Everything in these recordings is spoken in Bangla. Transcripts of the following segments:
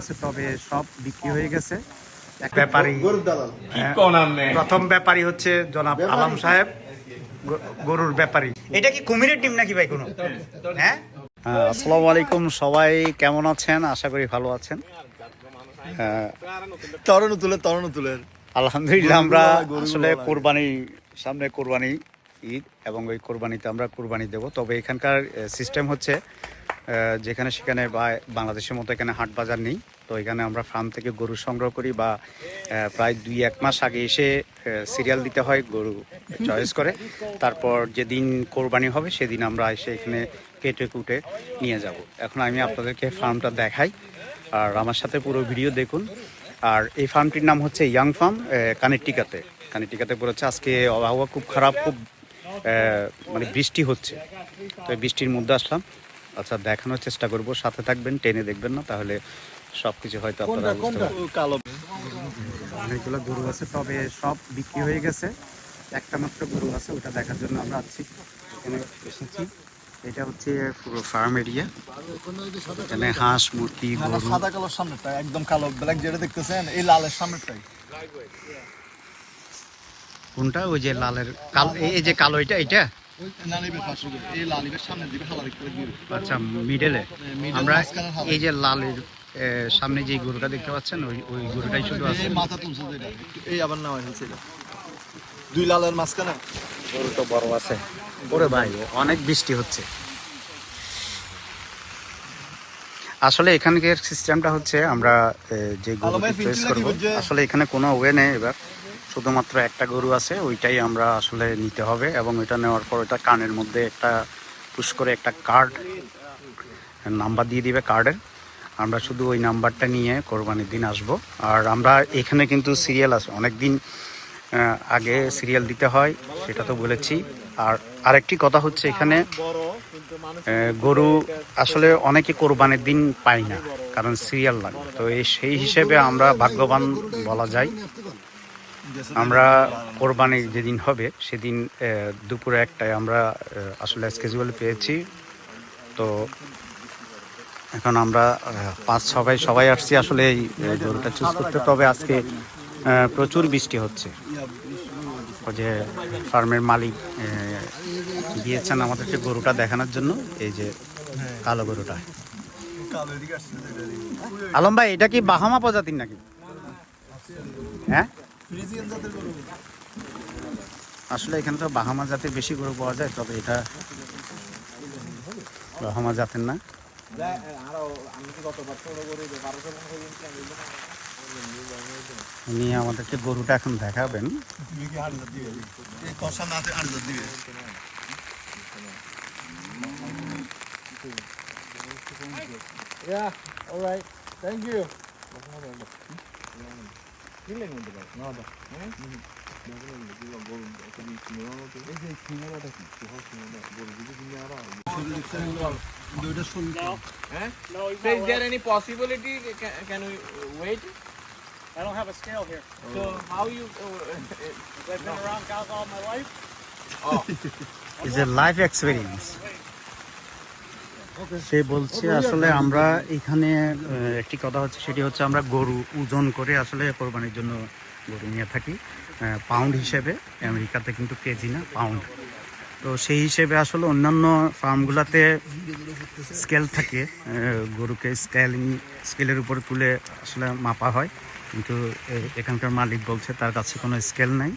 আছে তবে সব বিক্রি হয়ে গেছে। এক ব্যাপারী হ্যাঁ, প্রথম ব্যাপারী হচ্ছে জনাব আলম সাহেব গরুর ব্যাপারী। এটা কি কুমিরের টিম নাকি ভাই কোনো? হ্যাঁ? আসসালামু আলাইকুম সবাই কেমন আছেন? আশা করি ভালো আছেন। হ্যাঁ, তরণ তুলে তরণ তুলে আলহামদুলিল্লাহ আমরা আসলে। কোরবানি সামনে কোরবানি। ঈদ এবং ওই কোরবানিতে আমরা কোরবানি দেব। তবে এখানকার সিস্টেম হচ্ছে যেখানে সেখানে বা, বাংলাদেশের মতো এখানে হাট বাজার নেই। তো এখানে আমরা ফার্ম থেকে গরু সংগ্রহ করি বা প্রায় দুই এক মাস আগে এসে সিরিয়াল দিতে হয় গরু চয়েস করে। তারপর যেদিন কোরবানি হবে সেদিন আমরা এসে এখানে কেটে কুটে নিয়ে যাব। এখন আমি আপনাদেরকে ফার্মটা দেখাই, আর আমার সাথে পুরো ভিডিও দেখুন। আর এই ফার্মটির নাম হচ্ছে ইয়াং ফার্ম কানেকটিকাতে কানেকটিকাতে পড়েছে। আজকে আবহাওয়া খুব খারাপ, খুব মানে বৃষ্টি হচ্ছে। তো বৃষ্টির মধ্যে আসলাম। আচ্ছা দেখানোর চেষ্টা করব। সাথে থাকবেন টেনে দেখবেন না তাহলে সব কিছু হয়তো আপনারা কালো। অনেকগুলো গরু আছে তবে সব বিক্রি হয়ে গেছে। একটা মাত্র গরু আছে ওটা দেখার জন্য আমরা আছি এখানে এসেছি। এটা হচ্ছে পুরো ফার্ম এরিয়া এখানে হাঁস মুরগি গরু। সাদা কালোর সামনেটা একদম কালো ব্ল্যাক যেটা দেখতেছেন এই লালের সামনেটাই কোনটা? ওই যে লালের কালো এই যে কালো এটা এটা আচ্ছা মিডলে middle আমরা এই যে লালের সামনে যে গরুটা দেখতে পাচ্ছেন ওই ওই গরুটাই শুধু আছে। এই মাথা তুলছে এই আবার দুই লালের মাঝখানে। গরু তো বড় আছে। ওরে ভাই অনেক বৃষ্টি হচ্ছে। আসলে এখানকার সিস্টেমটা হচ্ছে আমরা যে গরু? আসলে এখানে কোনো ওয়ে নেই এবার। শুধুমাত্র একটা গরু আছে, ওইটাই আমরা আসলে নিতে হবে এবং ওইটা নেওয়ার পর ওইটা কানের মধ্যে একটা পুশ করে একটা কার্ড নাম্বার দিয়ে দিবে কার্ডের আমরা শুধু ওই নাম্বারটা নিয়ে কোরবানির দিন আসব। আর আমরা এখানে কিন্তু সিরিয়াল আছে অনেক দিন আগে সিরিয়াল দিতে হয়, সেটা তো বলেছি। আর আরেকটি কথা হচ্ছে এখানে গরু আসলে অনেকে কোরবানির দিন পায় না, কারণ সিরিয়াল লাগে। তো এই সেই হিসেবে আমরা ভাগ্যবান বলা যায়। আমরা কোরবানি যেদিন হবে, সেদিন দুপুরে একটায় আমরা আসলে স্কেজুয়াল পেয়েছি। তো এখন আমরা পাঁচ সবাই সবাই আসছি আসলে এই গরুটা চুজ করতে। তবে আজকে প্রচুর বৃষ্টি হচ্ছে। যে ফার্মের মালিক দিয়েছেন আমাদেরকে গরুটা দেখানোর জন্য, এই যে কালো গরুটা। আলম ভাই, এটা কি বাহামা প্রজাতির নাকি? হ্যাঁ? আসলে এখানে তো বাহামা জাতের বেশি গরু পাওয়া যায় তবে এটা বাহামা জাতের না। উনি আমাদেরকে গরুটা এখন দেখাবেন। তুমি কি হাড় দিবে এই কষা না হাড় দিবে Yeah, all right. Thank you. So is there any possibility, can, can we wait? I don't have a scale here. So how you, I've been around cows all my life. Is a life experience সে বলছে, আসলে আমরা এখানে একটি কথা হচ্ছে, সেটি হচ্ছে আমরা গরু ওজন করে আসলে কোরবানির জন্য গরু নিয়ে থাকি পাউন্ড হিসেবে। আমেরিকাতে কিন্তু কেজি না পাউন্ড তো সেই হিসেবে আসলে অন্যান্য ফার্মগুলোতে স্কেল থাকে গরুকে স্কেলিং স্কেলের উপর তুলে আসলে মাপা হয়। কিন্তু এখানকার মালিক বলছে, তার কাছে কোনো স্কেল নাই।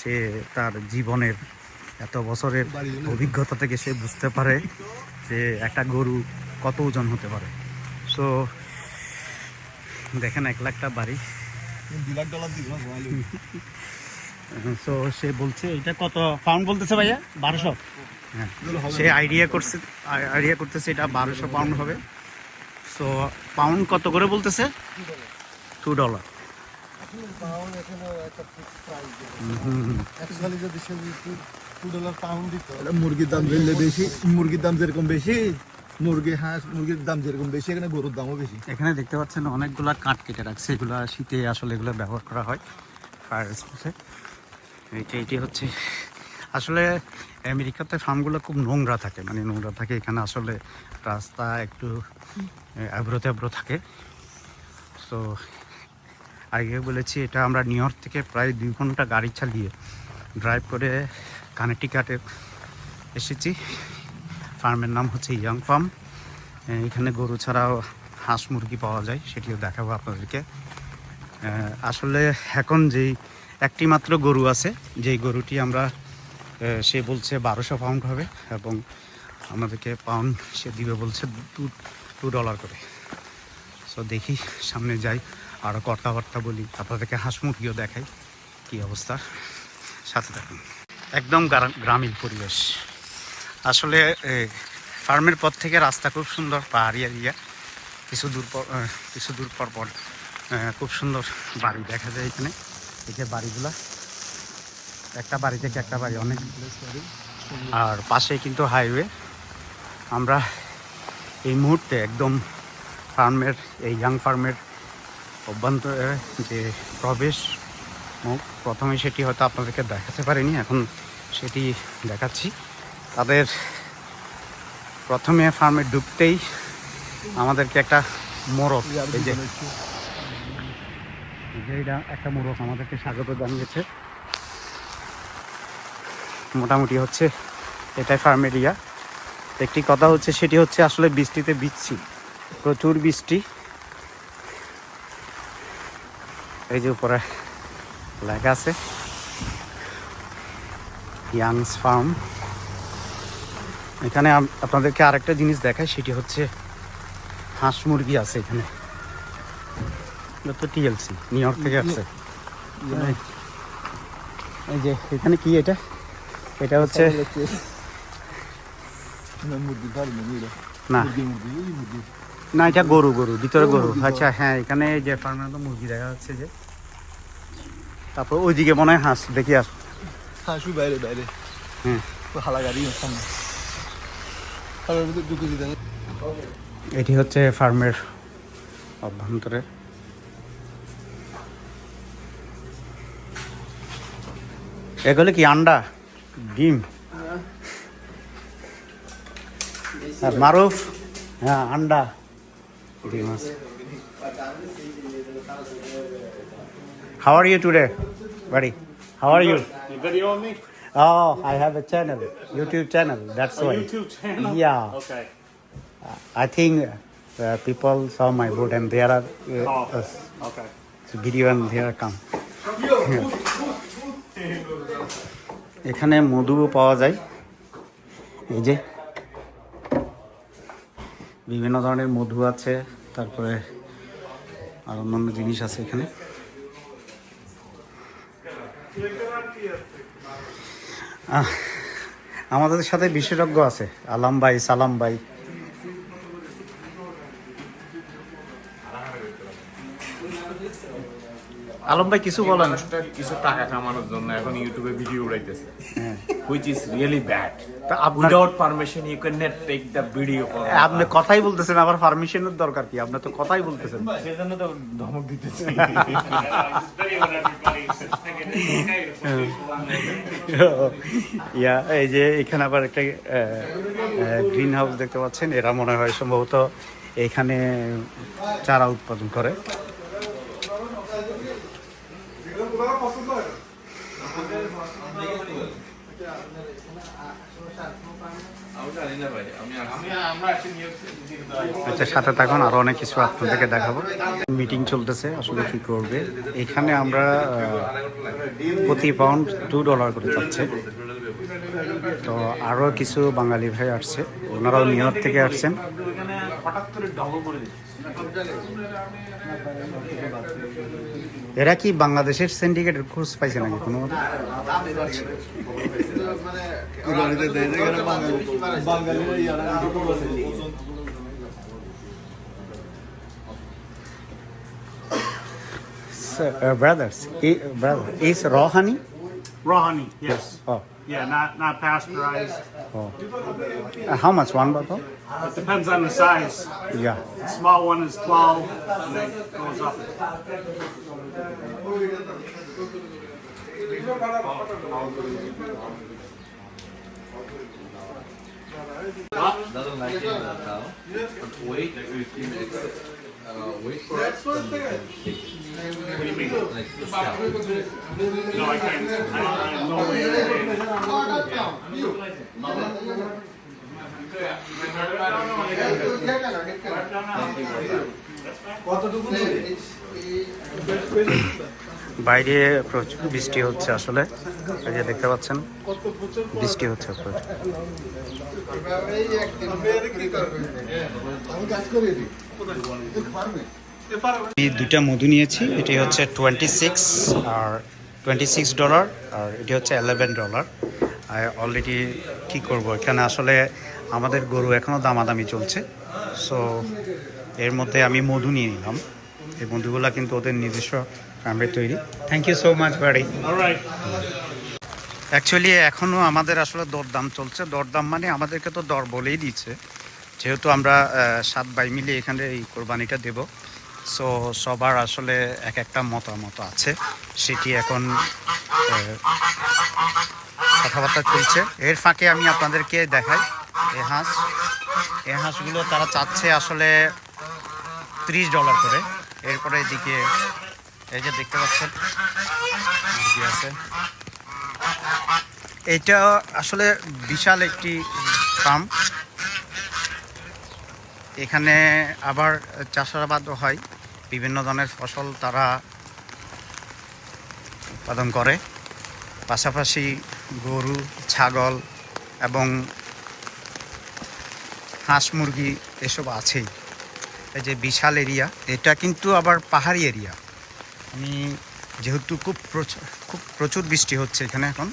সে তার জীবনের এত বছরের অভিজ্ঞতা থেকে সে বুঝতে পারে। যে একটা গরু কত ওজন হতে পারে? সো দেখেন এক লাখটা বাড়ি। সো সে বলছে এটা কত? পাউন্ড বলতেছে ভাইয়া বারোশো। হ্যাঁ। সে আইডিয়া করছে আইডিয়া করতেছে এটা বারোশো পাউন্ড হবে। সো পাউন্ড কত করে বলতেছে? টু ডলার অ্যাকচুয়ালি যদি সে টু ডলার পাউন্ড দিত মুরগির দাম বেশি মুরগির দাম যেরকম বেশি মুরগি হাঁস মুরগির দাম যেরকম বেশি এখানে গরুর দামও বেশি। এখানে দেখতে পাচ্ছেন অনেকগুলা কাঠ কেটে রাখছে এগুলো শীতে আসলে এগুলো ব্যবহার করা হয় ফায়ার স্পেসে এইটা এটি হচ্ছে আসলে আমেরিকাতে ফার্মগুলো খুব নোংরা থাকে মানে নোংরা থাকে এখানে আসলে রাস্তা একটু আব্রো তাব্রো থাকে। তো আগে বলেছি, এটা আমরা নিউ ইয়র্ক থেকে প্রায় দুই ঘণ্টা গাড়ি চালিয়ে ড্রাইভ করে কানেটিকাটে এসেছি। ফার্মের নাম হচ্ছে ইয়াং ফার্ম এখানে গরু ছাড়াও হাঁস মুরগি পাওয়া যায়, সেটিও দেখাবো আপনাদেরকে। আসলে এখন যেই একটি মাত্র গরু আছে, যেই গরুটি আমরা সে বলছে বারোশো পাউন্ড হবে এবং আমাদেরকে পাউন্ড সে দিবে বলছে টু টু ডলার করে। সো দেখি সামনে যাই। আরও কথাবার্তা বলি, আপনাদেরকে হাঁস মুরগিও দেখাই কী অবস্থা। সাথে থাকুন। একদম গ্রা- গ্রামীণ পরিবেশ। আসলে ফার্মের পর থেকে রাস্তা খুব সুন্দর, পাহাড়ি এরিয়া। কিছু দূর পর কিছু দূর পর পর খুব সুন্দর বাড়ি দেখা যায় এখানে। এই যে বাড়িগুলা, একটা বাড়ি থেকে একটা বাড়ি, অনেক আর পাশে কিন্তু হাইওয়ে। আমরা এই মুহূর্তে একদম ফার্মের, এই ইয়াং ফার্মের অভ্যন্তরে যে প্রবেশ মুখ প্রথমে সেটি হয়তো আপনাদেরকে দেখাতে পারিনি এখন সেটি দেখাচ্ছি। তাদের প্রথমে ফার্মে ঢুকতেই আমাদেরকে একটা মোরগ এই যে একটা মোরগ আমাদেরকে স্বাগত জানিয়েছে। মোটামুটি হচ্ছে এটাই ফার্ম এরিয়া একটি কথা হচ্ছে সেটি হচ্ছে আসলে বৃষ্টিতে বিচ্ছি প্রচুর বৃষ্টি। এই যে উপরে লেখা আছে ইয়াংস ফার্ম। এখানে আপনাদেরকে আরেকটা জিনিস দেখায় সেটি হচ্ছে হাঁস মুরগি আছে এখানে। তো টিএলসি নিউ ইয়র্ক থেকে আসছে। এই যে এখানে কি এটা? এটা হচ্ছে না না এটা গরু গরু ভিতরে গরু আচ্ছা হ্যাঁ এখানে যে ফার্মে তো মুরগি দেখা যাচ্ছে যে। তারপর ওইদিকে মনে হয় হাঁস দেখি আস হাঁসু বাইরে বাইরে। তো হালা গাড়ি সামনে। এটি হচ্ছে ফার্মের অভ্যন্তরে। এগুলো কি আন্ডা? ডিম? আর মারুফ? হ্যাঁ আন্ডা। ডিম আছে How are you today, buddy? How are you? You videoing me? Oh, I have a channel, YouTube channel. That's A why. YouTube channel? Yeah. Okay. I think uh, people saw my boat and there are uh, Oh. uh, Okay. video and here come. এখানে মধুও পাওয়া যায় এই যে বিভিন্ন ধরনের মধু আছে, তারপরে আর অন্যান্য জিনিস আছে এখানে। আমাদের সাথে বিশেষজ্ঞ আছে, আলাম ভাই, সালাম ভাই। আলম ভাই কিছু বলেন। কিছু টাকা কামানোর জন্য এখন ইউটিউবে ভিডিও উড়াইতেছে। হ্যাঁ। which is really bad. তা আপনার without permission you cannot take the video for আপনি কথাই বলতেছেন আবার পারমিশনের দরকার কি? আপনি তো কথাই বলতেছেন। সেজন্য তো ধমক দিতেছে। Yeah, I'm just videoing everybody. Thinking, hey, the police ইয়া এই যে এখানে আবার একটা গ্রিন হাউস দেখতে পাচ্ছেন। এরা মনে হয় সম্ভবত এখানে চারা উৎপাদন করে আমি জানি না ভাই আমি আমরা একটা নিউজ আচ্ছা সাথে থাকুন আরও অনেক কিছু আপনাদেরকে দেখাবো মিটিং চলতেছে আসলে কি করবে এখানে আমরা প্রতি পাউন্ড টু ডলার করে যাচ্ছে তো আরও কিছু বাঙালি ভাই আসছে ওনারাও নিউ ইয়র্ক থেকে আসছেন এরা কি বাংলাদেশের সিন্ডিকেটের খোঁজ পাইছে নাকি কোনো কুরবানিতে uh, brothers i- brother is raw honey Raw honey, yes. oh, Yeah, not not pasteurized. oh. Uh, how much one bottle It depends on the size. yeah The small one is 12, and it goes up. doesn't like it now but wait 15 minutes wait for us. then we can take- Like, step. No, I can't. I don't, I have no way of বাইরে প্রচুর বৃষ্টি হচ্ছে আসলে এই যে দেখতে পাচ্ছেন বৃষ্টি হচ্ছে প্রচুর আমি দুটা মধু নিয়েছি এটি হচ্ছে টোয়েন্টি সিক্স আর টোয়েন্টি সিক্স ডলার আর এটি হচ্ছে এলেভেন ডলার আর অলরেডি কী করব, এখানে আসলে আমাদের গরু এখনও দামাদামি চলছে। সো এর মধ্যে আমি মধু নিয়ে নিলাম। এই মধুগুলো কিন্তু ওদের নিজস্ব কামড়ে তৈরি। থ্যাংক ইউ সো মাচ বাড়ি অ্যাকচুয়ালি এখনও আমাদের আসলে দরদাম চলছে। দরদাম মানে আমাদেরকে তো দর বলেই দিচ্ছে। যেহেতু আমরা সাত ভাই মিলে এখানে এই কোরবানিটা দেব সো সবার আসলে এক একটা মতামত আছে। সেটি এখন কথাবার্তা চলছে। এর ফাঁকে আমি আপনাদেরকে দেখাই, এ হাঁস। এ হাঁসগুলো তারা চাচ্ছে আসলে ত্রিশ ডলার করে। এরপরে এদিকে, এই যে দেখতে পাচ্ছেন আছে। এটা আসলে বিশাল একটি ফার্ম এখানে আবার চাষাবাদও হয়। বিভিন্ন ধরনের ফসল তারা উৎপাদন করে। পাশাপাশি গরু, ছাগল এবং হাঁস মুরগি এসব আছেই। এই যে বিশাল এরিয়া, এটা কিন্তু আবার পাহাড়ি এরিয়া। আমি যেহেতু খুব প্রচুর খুব প্রচুর বৃষ্টি হচ্ছে এখানে এখন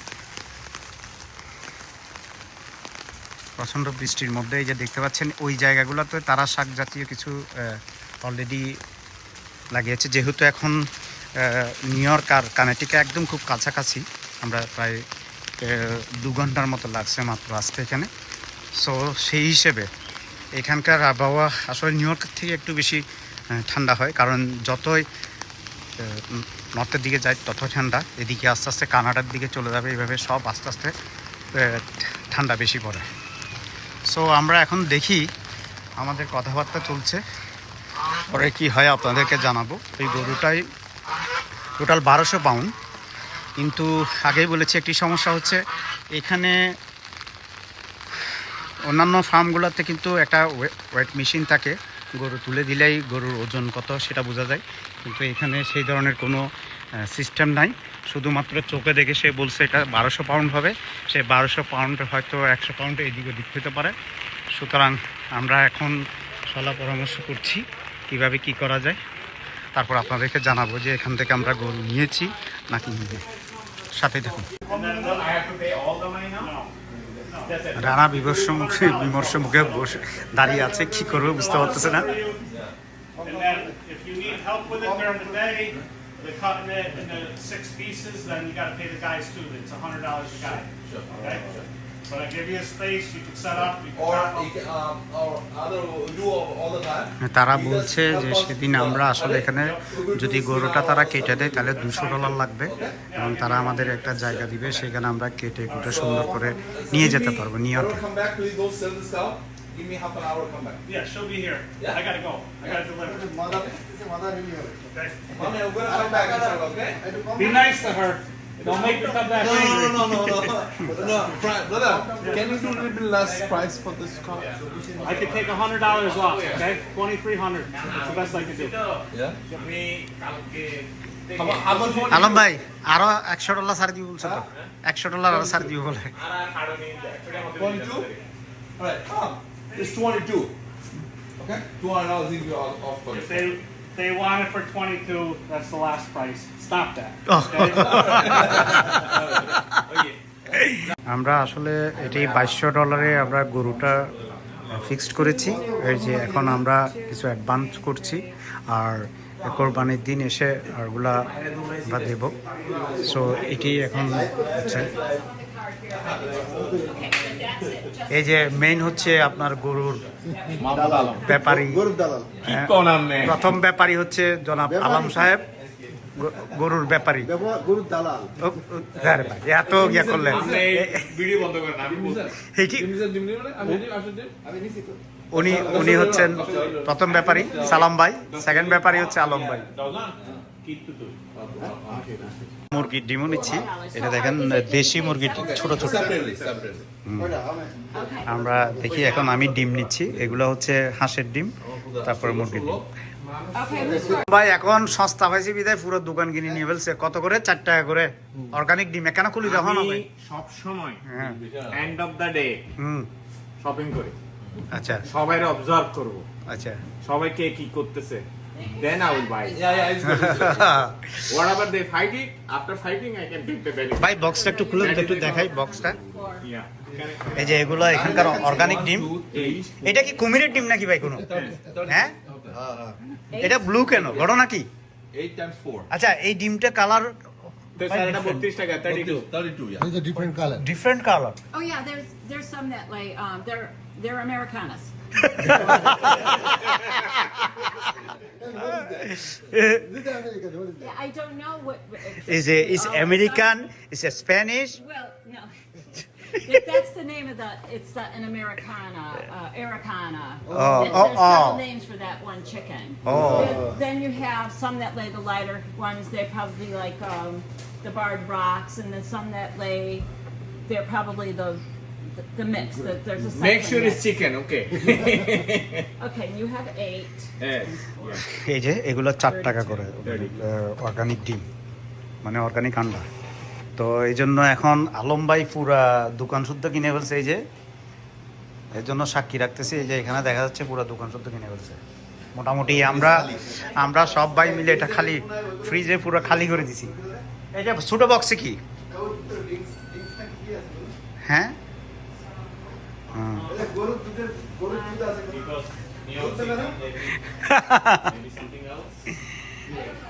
প্রচণ্ড বৃষ্টির মধ্যে এই যে দেখতে পাচ্ছেন, ওই জায়গাগুলোতে তারা শাক জাতীয় কিছু অলরেডি লাগিয়েছে। যেহেতু এখন নিউ ইয়র্ক আর কানেটিকা একদম খুব কাছাকাছি, আমরা প্রায় দু ঘণ্টার মতো লাগছে মাত্র আসতে এখানে। সো সেই হিসেবে এখানকার আবহাওয়া আসলে নিউ ইয়র্কের থেকে একটু বেশি ঠান্ডা হয়। কারণ যতই নর্থের দিকে যায় তত ঠান্ডা। এদিকে আস্তে আস্তে কানাডার দিকে চলে যাবে। এইভাবে সব আস্তে আস্তে ঠান্ডা বেশি পড়ে। সো আমরা এখন দেখি আমাদের কথাবার্তা চলছে। পরে কি হয় আপনাদেরকে জানাব। এই গরুটাই টোটাল বারোশো পাউন্ড কিন্তু আগেই বলেছি, একটি সমস্যা হচ্ছে এখানে অন্যান্য ফার্মগুলোতে কিন্তু একটা ওয়েট মেশিন থাকে। গরু তুলে দিলেই গরুর ওজন কত সেটা বোঝা যায়। কিন্তু এখানে সেই ধরনের কোনো সিস্টেম নাই। শুধুমাত্র চোখে দেখে সে বলছে এটা বারোশো পাউন্ড হবে। সে বারোশো পাউন্ড হয়তো একশো পাউন্ড এদিক ওদিক হতে পারে। সুতরাং আমরা এখন সলা পরামর্শ করছি কীভাবে কি করা যায়। তারপর আপনাদেরকে জানাব যে এখান থেকে আমরা গরু নিয়েছি নাকি নিয়ে সাথে দেখুন. রানা বিমর্ষ মুখে বিমর্ষ মুখে বসে দাঁড়িয়ে আছে। কি করবে বুঝতে পারতেছে না। And then if you need help with it during the day, the cutting it into six pieces, then you gotta pay the guys too. It's a hundred dollars a guy. Sure. Okay? But I give you a space, you can set up, you can Or chop you up. can, um, or other do all, all the time. তারা বলছে যে সেদিন আমরা আসলে এখানে যদি গরুটা তারা কেটে দেয় তাহলে দুশো ডলার লাগবে এবং তারা আমাদের একটা জায়গা দিবে সেখানে আমরা কেটে কুটে সুন্দর করে নিয়ে যেতে পারব নিউ ইয়র্কে come back, please don't sell this cow. Give me half an hour, come back. Yeah, she'll be here. Yeah? I gotta go. I gotta deliver. Okay? Mommy, I'm gonna come back inshallah, okay? Be nice to her. Don't make her come back No, angry. no, no, no, no, no, Pri- brother. Can you do a little bit less price for this car? I could take a hundred dollars off, okay? Twenty-three hundred. That's the best I can do. Yeah. How, mu- how much more? Alam ভাই আরো একশো ডলার ছাড় দিব বলছে তো একশো ডলার আরো ছাড় দিব বলে It's 22. Okay? $200 you off, off If they, they want it for 22, that's the last price. Stop that. Oh. আমরা আসলে এটি বাইশশো ডলারে আমরা গরুটা ফিক্সড করেছি এই যে এখন আমরা কিছু অ্যাডভান্স করছি আর কোরবানির দিন এসে আর ওগুলা আমরা দেব সো এটি এখন হচ্ছে এই যে মেইন হচ্ছে আপনার গরুর ব্যাপারী। গরুর দালাল হ্যাঁ, প্রথম ব্যাপারী হচ্ছে জনাব আলম সাহেব গরুর ব্যাপারী। এত ইয়া করলেন। উনি উনি হচ্ছেন প্রথম ব্যাপারী সালাম ভাই। সেকেন্ড ব্যাপারী হচ্ছে আলম ভাই। মুরগির ডিমও নিচ্ছি। এটা দেখেন দেশি মুরগির ছোট ছোট. আমরা দেখি এখন আমি ডিম নিচ্ছি। এগুলো হচ্ছে হাঁসের ডিম তারপরে মুরগির ডিম। ভাই এখন সস্তা পাইছি বিদায় পুরো দোকান কিনে নিয়ে ফেলছে। কত করে? চার টাকা করে। অর্গানিক ডিম কেন খুলি দেখো না ভাই। সব সময় হ্যাঁ। End of the day shopping করি। আচ্ছা। সবাই অবজার্ভ করব। আচ্ছা। সবাই কে কি করতেছে? Then I will buy Yeah, yeah, it's good. It's good. Whatever they fighting after fighting I can take the benefit ভাই বক্সটা একটু খুলে একটু দেখাই বক্সটা এই যে এগুলো এখানকার অর্গানিক ডিম এটা কি কুমিরের ডিম নাকি ভাই কোনো হ্যাঁ এটা ব্লু কেন ঘটনা কি Eight times four. আচ্ছা এই ডিমটা কালার তো স্যার এটা 32 টাকা 32 Thirty-two, yeah. There's a different color. Different colour Oh yeah, there's there's some that lay um they're they're Americanas. Yeah, I don't know what. if- is Oh, American is it Spanish Well, no. If that's the name of the, it's the, an Americana, uh, Americana. Oh, There's- oh, There's several oh. names for that one chicken. Oh. Then- Then you have some that lay the lighter ones, they're probably like, um, the barred rocks, and then some that lay, they're probably the, the mix, that there's a sure is mix. Chicken okay Okay, you have eight. Yes. এই যে এগুলো চার টাকা করে অর্গানিক ডিম মানে অর্গানিক আন্ডা। তো এই জন্য এখন আলম ভাই পুরা দোকান শুদ্ধ কিনে ফেলছে এই যে। এর জন্য সাক্ষী রাখতেছি এই যে এখানে দেখা যাচ্ছে পুরো দোকান শুদ্ধ কিনে ফেলছে। মোটামুটি আমরা আমরা সব ভাই মিলে এটা খালি ফ্রিজে পুরো খালি করে দিছি। এই যে ছোটো বক্সে কি? হ্যাঁ? গরুর দুধের গরুর দুধ আছে because you also maybe something else. Yeah.